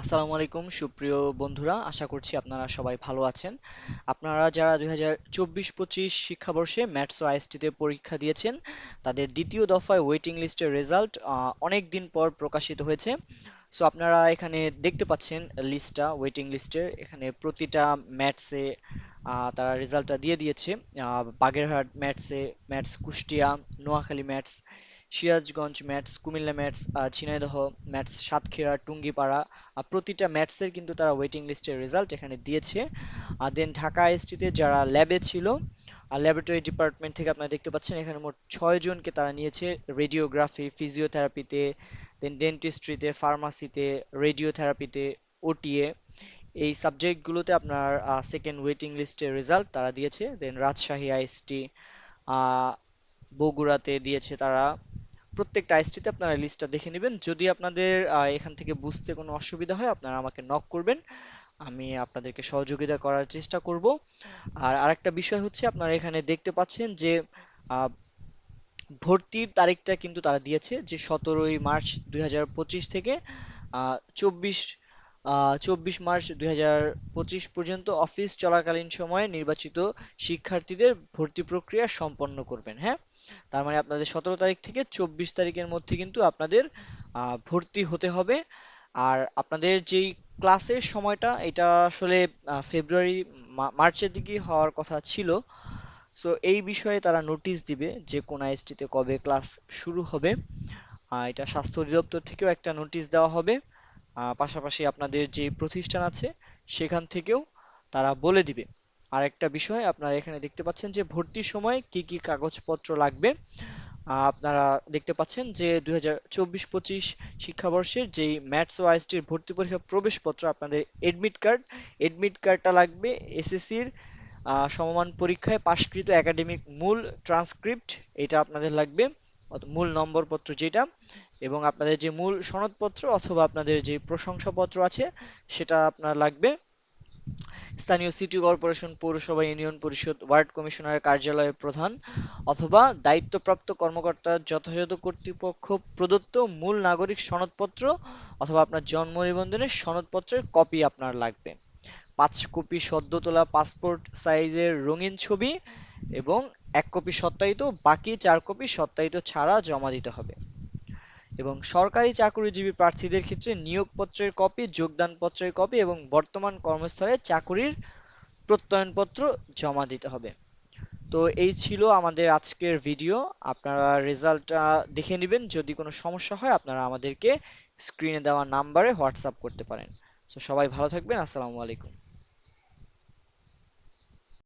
আসসালামু আলাইকুম, সুপ্রিয় বন্ধুরা, আশা করছি আপনারা সবাই ভালো আছেন। আপনারা যারা দুই হাজার চব্বিশ পঁচিশ শিক্ষাবর্ষে ম্যাটস ও আইএসটিতে পরীক্ষা দিয়েছেন, তাদের দ্বিতীয় দফায় ওয়েটিং লিস্টের রেজাল্ট অনেক দিন পর প্রকাশিত হয়েছে। সো আপনারা এখানে দেখতে পাচ্ছেন লিস্টটা ওয়েটিং লিস্টের এখানে প্রতিটা ম্যাটসে তারা রেজাল্টটা দিয়ে দিয়েছে। Bagerhat ম্যাটসে MATS Kushtia, Noakhali MATS. Sirajganj MATS Comilla MATS Jhenaidah MATS Satkhira, Tungipara প্রতিটা ম্যাটসের কিন্তু তারা ওয়েটিং লিস্টের রেজাল্ট এখানে দিয়েছে। আর দেন ঢাকা আইএসটিতে যারা ল্যাবে ছিল আর ল্যাবরেটরি ডিপার্টমেন্ট থেকে আপনারা দেখতে পাচ্ছেন এখানে মোট জনকে তারা নিয়েছে রেডিওগ্রাফি ফিজিওথেরাপিতে দেন ডেন্টিস্ট্রিতে ফার্মাসিতে রেডিওথেরাপিতে ওটিএ এই সাবজেক্টগুলোতে আপনার সেকেন্ড ওয়েটিং লিস্টের রেজাল্ট তারা দিয়েছে। দেন রাজশাহী আইএসটি বগুড়াতে দিয়েছে তারা। প্রত্যেকটা আইএসটিতে আপনারা লিস্টটা দেখে নেবেন। যদি আপনাদের এখান থেকে বুঝতে কোনো অসুবিধা হয়, আপনারা আমাকে নক করবেন। আমি আপনাদেরকে সহযোগিতা করার চেষ্টা করব। আর আরেকটা বিষয় হচ্ছে, আপনারা এখানে দেখতে পাচ্ছেন যে ভর্তির তারিখটা কিন্তু তারা দিয়েছে যে সতেরোই মার্চ দুই হাজার পঁচিশ থেকে চব্বিশ চব্বিশ মার্চ দুই হাজার পঁচিশ পর্যন্ত অফিস চলাকালীন সময়ে নির্বাচিত শিক্ষার্থীদের ভর্তি প্রক্রিয়া সম্পন্ন করবেন হ্যাঁ? তার মানে আপনাদের সতেরো তারিখ থেকে চব্বিশ তারিখের মধ্যে কিন্তু আপনাদের ভর্তি হতে হবে। আর আপনাদের যেই ক্লাসের সময়টা, এটা আসলে ফেব্রুয়ারি মার্চের দিকে হওয়ার কথা ছিল। সো, এই বিষয়ে তারা নোটিশ দিবে যে কোন আইএসটিতে কবে ক্লাস শুরু হবে। এটা স্বাস্থ্য অধিদপ্তর থেকেও একটা নোটিশ দেওয়া হবে। পাশাপাশি আপনাদের যে প্রতিষ্ঠান আছে, সেখান থেকেও তারা বলে দিবে। আর একটা বিষয়, আপনারা এখানে দেখতে পাচ্ছেন যে ভর্তির সময় কি কি কাগজপত্র লাগবে। আপনারা দেখতে পাচ্ছেন যে দুই হাজার চব্বিশ পঁচিশ শিক্ষাবর্ষের যেই ম্যাথস ও আইএসটির ভর্তি পরীক্ষা প্রবেশপত্র, আপনাদের এডমিট কার্ড এডমিট কার্ডটা লাগবে এসএসসির সমমান পরীক্ষায় পাশকৃত একাডেমিক মূল ট্রান্সক্রিপ্ট এটা আপনাদের লাগবে মূল নম্বরপত্র যেটা। এবং আপনাদের যে মূল সনদপত্র অথবা আপনাদের যে প্রশংসাপত্র আছে, সেটা আপনার লাগবে। স্থানীয় সিটি কর্পোরেশন পৌরসভা ইউনিয়ন পরিষদ ওয়ার্ড কমিশনারের কার্যালয়ের প্রধান অথবা দায়িত্বপ্রাপ্ত কর্মকর্তার যথাযথ কর্তৃপক্ষ প্রদত্ত মূল নাগরিক সনদপত্র অথবা আপনার জন্ম নিবন্ধনের সনদপত্রের কপি আপনার লাগবে। পাঁচ কপি সদ্য তোলা পাসপোর্ট সাইজের রঙিন ছবি এবং এক কপি সত্যায়িত, বাকি চার কপি সত্যায়িত ছাড়া জমা দিতে হবে। এবং সরকারি চাকরিজীবী প্রার্থীদের ক্ষেত্রে নিয়োগপত্রের কপি, যোগদানপত্রের কপি এবং বর্তমান কর্মস্থলে চাকুরির প্রত্যয়নপত্র জমা দিতে হবে। তো এই ছিল আমাদের আজকের ভিডিও। আপনারা রেজাল্টটা দেখে নেবেন। যদি কোনো সমস্যা হয়, আপনারা আমাদেরকে স্ক্রিনে দেওয়া নাম্বারে হোয়াটসঅ্যাপ করতে পারেন। তো সবাই ভালো থাকবেন। আসসালামু আলাইকুম।